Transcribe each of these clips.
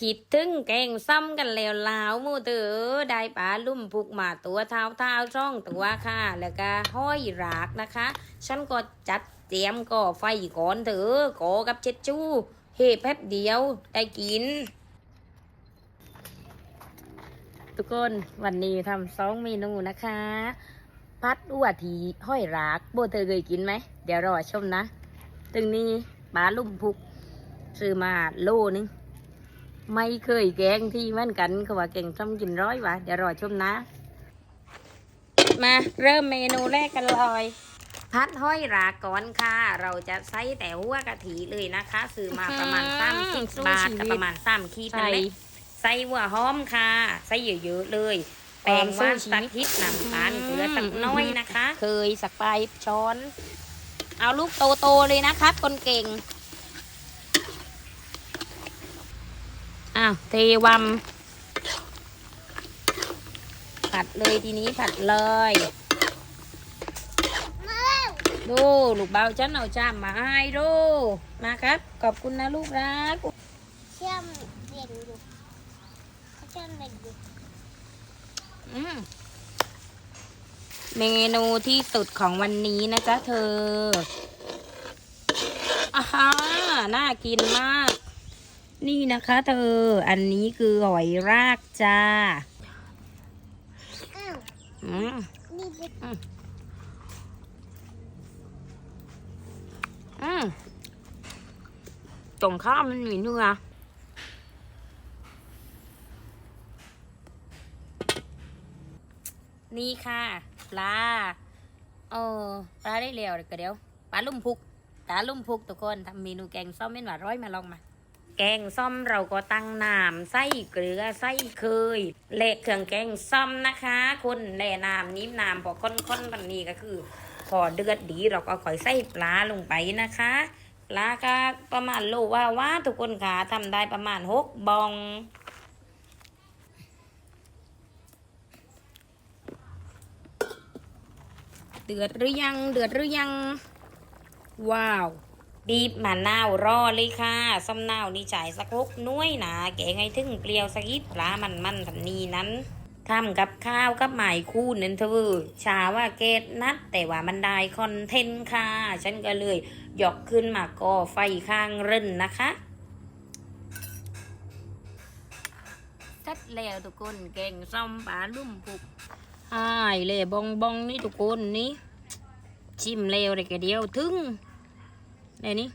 คิดถึงแกงซ้ำกันแล้วลาวมูเตอได้ปลาลุ่มพุกมาตัวเท้าเท้าช่องตัวค่ะ แล้วก็ห้อยรากนะคะ ฉันก็จัดเตรียมก่อไฟก่อนเถอะก่อกับเช็ดจู้เฮ้แป๊บเดียวได้กิน ทุกคนวันนี้ทำสองเมนูนะคะ พัดอ้วทีห้อยรากโบเธอเคยกินไหม เดี๋ยวรอชมนะ ตึงนี้ปลาลุ่มพุกซื้อมาโลนึง ไม่เคยแกงที่เหมือนกันเขาว่าเก่งทำกินร้อยวะเดี๋ยวรอชมนะ มาเริ่มเมนูแรกกันเลยพัดห้อยรากก่อนค่ะ เราจะใส่แต่หัวกะทิเลยนะคะ ซื้อมาประมาณอื้อสามหืสิอบสู้บาทชีวิตกับประมาณสามขีดนั่นใส่แหละใส่หัวหอมค่ะ ใส่เยอะๆเลยแป้งสู้ว่านชีสัวิกตทิศน้ำตาลเกลือสักน้อยนะคะ เคยสักปลายช้อน เอาลูกโตๆเลยนะครับคนเก่งาวเทวัมผัดเลยทีนี้ผัดเลย ดูลูกเบาฉันเอาจามมาให้ดูมาครับ ขอบคุณนะลูกรักเชื่อมเด็กอยู่เชื่อมเด็กอยู่อืมเมนูที่สุดของวันนี้นะจ๊ะเธออาฮาน่ากินมาก นี่นะคะเธอ อันนี้คือหอยรากจ้าอืมอืมตรงข้ามมันมีเนื้อนี่ค่ะปลาเออปลาได้แล้วเดี๋ยวเดี๋ยวปลาลุ่มพุกปลาลุ่มพุกทุกคนทำเมนูแกงส้มเป็นหวานร้อยมาลองมา แกงส้มเราก็ตั้งน้ำใส่เกลือใส่เคยเละเครื่องแกงส้มนะคะคนแล่น้ำนิ้มน้ำพอค้นๆแบบนี้ก็คือ พอเดือดดีเราก็ค่อยใส่ปลาลงไปนะคะปลาก็ประมาณโลว่าว่าทุกคนค่ะทำได้ประมาณหกบองเดือดหรือยัง เดือดหรือยัง ว้าว บีบมะนาวรอเลยค่ะซ้ำนาวนี่จ่ายสักหกหน้วยนะแกงไงถึงเปรี้ยวสักยิบปลามันมันๆแบบนี้นั้นทำกับข้าวกับหมายคู่นั่นเธอชาว่าเกตนัด แต่ว่ามันได้คอนเทนต์ค่ะ ฉันก็เลยยกขึ้นมาก่อไฟข้างเร่นนะคะเสร็จแล้วทุกคนแกงส้มปลาลุ่มปุกอ้ายเล่บองบองนี่ทุกคนนี่ชิมเร็วเลยแกเดียวถึง ไหนนี่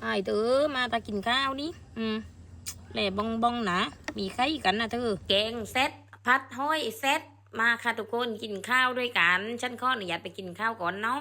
ไอ้เธอมาตากินข้าวนี่อืมแหล่บองบองนะ มีไข่กันนะเธอ แกงเซ็ตพัดห้อยเซ็ตมาค่ะทุกคนกินข้าวด้วยกัน ฉันขออนุญาตไปกินข้าวก่อนเนาะ